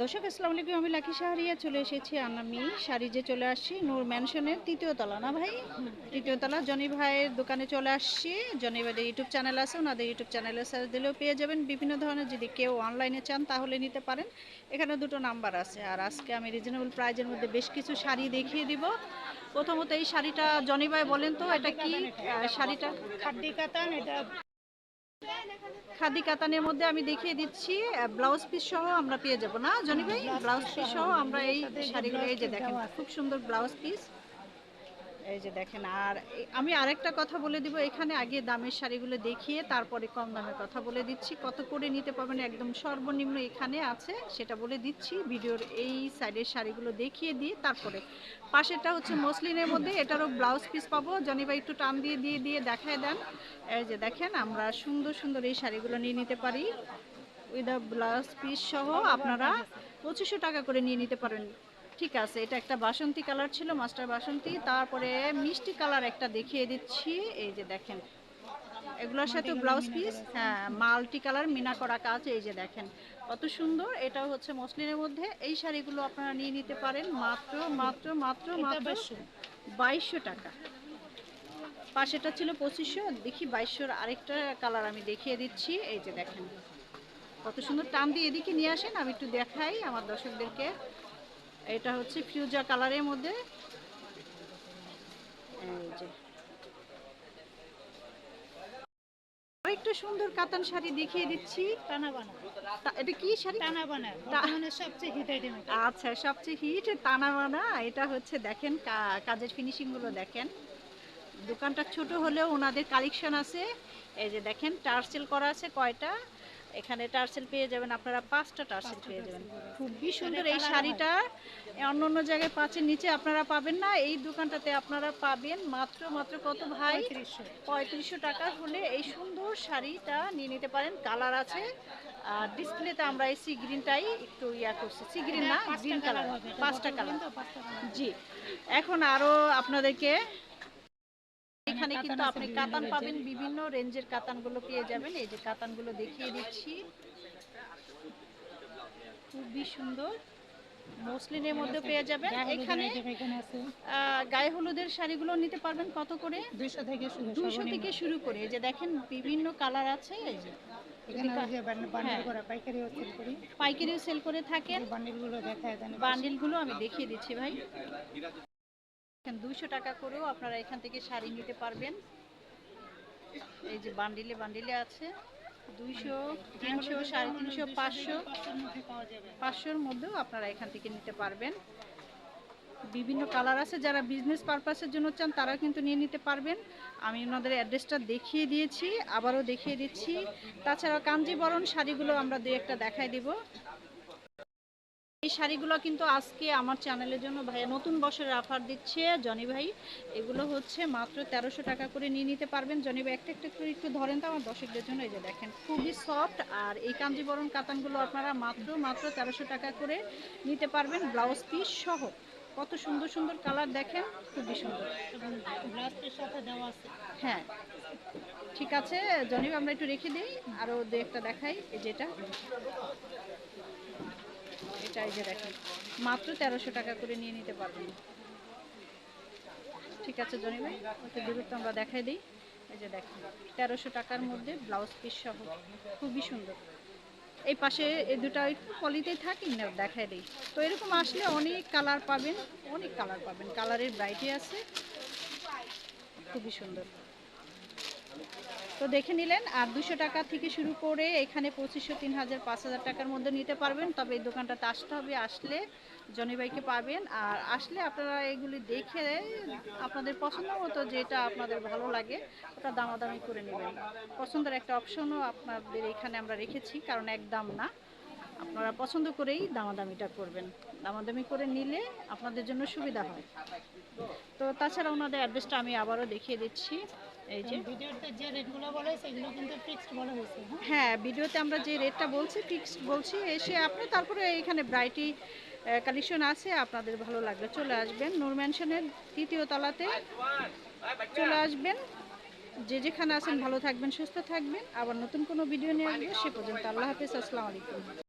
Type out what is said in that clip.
দর্শক, আসসালামু আলাইকুম, আমি লাকি শাহরিয়া চলে এসেছি আর আমি শাড়ি যে চলে আসছি নূর ম্যানশনের তৃতীয় তলা। না ভাই? তৃতীয় তলা, জনি ভাইয়ের দোকানে চলে আসছি। জনি ভাইয়ের ইউটিউব চ্যানেল আছে, ওনাদের ইউটিউব চ্যানেলে সার্চ দিলেও পেয়ে যাবেন। বিভিন্ন ধরনের যদি কেউ অনলাইনে চান, তাহলে নিতে পারেন। এখানে দুটো নাম্বার আছে, আর আজকে আমি রিজনেবল প্রাইজের মধ্যে বেশ কিছু শাড়ি দেখিয়ে দিব। প্রথমত এই শাড়িটা জনি ভাই বলেন তো, এটা কি শাড়িটা? খাদ্দি কাতান, এটা খাদি কাতানের মধ্যে আমি দেখিয়ে দিচ্ছি ব্লাউজ পিস সহ আমরা পেয়ে যাব। না, জনি ভাই? ব্লাউজ পিস সহ আমরা এই শাড়িগুলো, এই যে দেখেন, খুব সুন্দর ব্লাউজ পিস এই যে দেখেন, আর আমি আরেকটা কথা বলে দিব, এখানে আগে দামের শাড়িগুলো দেখিয়ে তারপরে কম দামের কথা বলে দিচ্ছি। কত করে নিতে পারবেন? একদম সর্বনিম্ন এখানে আছে, সেটা বলে দিচ্ছি। ভিডিওর এই সাইডের শাড়িগুলো দেখিয়ে দিয়ে তারপরে। পাশেরটা হচ্ছে মসলিনের মধ্যে, এটারও ব্লাউজ পিস পাবো। জনি ভাই একটু টান দিয়ে দিয়ে দিয়ে দেখায় দেন। এই যে দেখেন, আমরা সুন্দর সুন্দর এই শাড়িগুলো নিয়ে নিতে পারি। উইথ ব্লাউজ পিস সহ আপনারা পঁচিশশো টাকা করে নিয়ে নিতে পারেন। ঠিক আছে এটা একটা বাসন্তী কালার ছিল মাস্টার বাসন্তী। তারপরে মিষ্টি কালার একটা দেখিয়ে দিচ্ছি এই যে দেখেন। এগুলোর সাথে ব্লাউজ পিস হ্যাঁ মাল্টি কালার মিনা করা কাজ এই যে দেখেন। কত সুন্দর এটা হচ্ছে মসলিনের মধ্যে। এই শাড়িগুলো আপনারা নিয়ে নিতে পারেন মাত্র মাত্র মাত্র মাত্র বাইশশো। টাকা। পাশেটা ছিল পঁচিশশো দেখি বাইশশোর আরেকটা কালার আমি দেখিয়ে দিচ্ছি এই যে দেখেন। কত সুন্দর টান দিয়ে এদিকে নিয়ে আসেন আমি একটু দেখাই আমার দর্শকদেরকে। এটা হচ্ছে ফিউজা কালারের মধ্যে। এই যে। সুন্দর কাতান শাড়ি দেখিয়ে দিচ্ছি। টানা বানা। তা- এটা কি শাড়ি? টানা বানা। সবচেয়ে হিট আইটেম আচ্ছা সবচেয়ে হিট তানাবানা এটা হচ্ছে দেখেন কাজের ফিনিশিংগুলো দেখেন। দোকানটা ছোট হলেও ওনাদের কালেকশন আছে। এই যে দেখেন টার্সেল করা আছে কয়টা? এখানে টার্সেল পেয়ে যাবেন আপনারা পাঁচটা টার্সেল পেয়ে যাবেন। খুবই সুন্দর এই শাড়িটা অন্য অন্য জায়গায় পাঁচের নিচে আপনারা পাবেন না এই দোকানটাতে আপনারা পাবেন মাত্র মাত্র কত ভাই? পঁয়ত্রিশশো। টাকা হলে এই সুন্দর শাড়িটা নিয়ে নিতে পারেন। কালার আছে আর ডিসপ্লেতে আমরা এই সি গ্রিনটাই একটু ইয়া করছি। সি গ্রিন না গ্রিন কালার পাঁচটা কালার। জি এখন আরও আপনাদেরকে এখানে কিন্তু আপনি কাতান পাবেন বিভিন্ন রেঞ্জের কাতানগুলো পেয়ে যাবেন। এই যে কাতানগুলো দেখিয়ে দিচ্ছি। খুবই সুন্দর। মসলিনের মধ্যে পেয়ে যাবেন। এখানে গায়ে হলুদের শাড়িগুলো নিতে পারবেন কত করে? দুইশো থেকে শুরু থেকে শুরু করে। এই যে দেখেন বিভিন্ন কালার আছে। এই যে হ্যাঁ। পাইকারিও সেল করে। থাকেন। বান্ডিলগুলো আমি দেখিয়ে দিচ্ছি ভাই। দুইশো টাকা করেও আপনারা এখান থেকে শাড়ি নিতে পারবেন। এই যে বান্ডিলে বান্ডিলে আছে। দুইশো, তিনশো, সাড়ে তিনশো, পাঁচশো, পাঁচশোর মধ্যেও আপনারা এখান থেকে নিতে পারবেন। বিভিন্ন কালার আছে, যারা বিজনেস পারপাসের জন্য চান তারা কিন্তু নিয়ে নিতে পারবেন। আমি ওনাদের অ্যাড্রেসটা দেখিয়ে দিয়েছি, আবারও দেখিয়ে দিচ্ছি। তাছাড়া কাঞ্জিবরণ শাড়িগুলো আমরা দু একটা দেখাই দিব। এই শাড়িগুলো কিন্তু আজকে আমার চ্যানেলের জন্য ভাইয়া নতুন বছরের অফার দিচ্ছে জনি ভাই। এগুলো হচ্ছে মাত্র তেরোশো টাকা করে নিয়ে নিতে পারবেন। জনি ভাই, একটা একটা করে একটু ধরেন তো আমার দর্শকদের জন্য। এই যে দেখেন, খুবই সফট আর এই কাঞ্জিবরণ কাতানগুলো আপনারা মাত্র মাত্র তেরোশো টাকা করে নিতে পারবেন ব্লাউজ পিস সহ। কত সুন্দর সুন্দর কালার দেখেন, খুবই সুন্দর। হ্যাঁ ঠিক আছে। জনি আমরা একটু রেখে দিই। আরও দু একটা দেখাই। যেটা যে দেখেন, মাত্র তেরোশো টাকা করে নিয়ে নিতে পারবেন। ঠিক আছে, জনি ভাই, ওকে দূরত্ব আমরা দেখাই দিই। এই যে দেখেন, তেরোশো টাকার মধ্যে ব্লাউজ পিস সহ, খুবই সুন্দর। এই পাশে এই দুটো একটু পলিতেই থাকি না, দেখাই দিই। তো এরকম আসলে অনেক কালার পাবেন, অনেক কালার পাবেন। কালারের ব্রাইটই আছে, খুবই সুন্দর। তো দেখে নিলেন, আর দুশো টাকা থেকে শুরু করে এখানে পঁচিশশো, তিন হাজার, পাঁচ হাজার টাকার মধ্যে নিতে পারবেন। তবে এই দোকানটাতে আসতে হবে, আসলে জনিবাইকে পাবেন। আর আসলে আপনারা এগুলি দেখে আপনাদের পছন্দ মতো যেটা আপনাদের ভালো লাগে, ওটা দামাদামি করে নেবেন। পছন্দের একটা অপশনও আপনাদের এখানে আমরা রেখেছি, কারণ এক দাম না। আপনারা পছন্দ করেই দামাদামিটা করবেন। দামাদামি করে নিলে আপনাদের জন্য সুবিধা হয়। তো তাছাড়া ওনাদের অ্যাড্রেসটা আমি আবারও দেখিয়ে দিচ্ছি। এই যে? ভিডিওতে যে রেটগুলো বলা হয়েছে এগুলো কিন্তু ফিক্সড বলা হয়েছে হ্যাঁ? হ্যাঁ ভিডিওতে আমরা যে রেটটা বলছি ফিক্সড বলছি এসে আপনি তারপরে এখানে ব্রাইটি কালেকশন আছে আপনাদের ভালো লাগবে চলে আসবেন। নূর ম্যানশনের তৃতীয় তলাতে চলে আসবেন। যে যেখানে আছেন ভালো থাকবেন সুস্থ থাকবেন। আবার নতুন কোনো ভিডিও নিয়ে আসবে সে পর্যন্ত আল্লাহ হাফিজ আসসালামু আলাইকুম।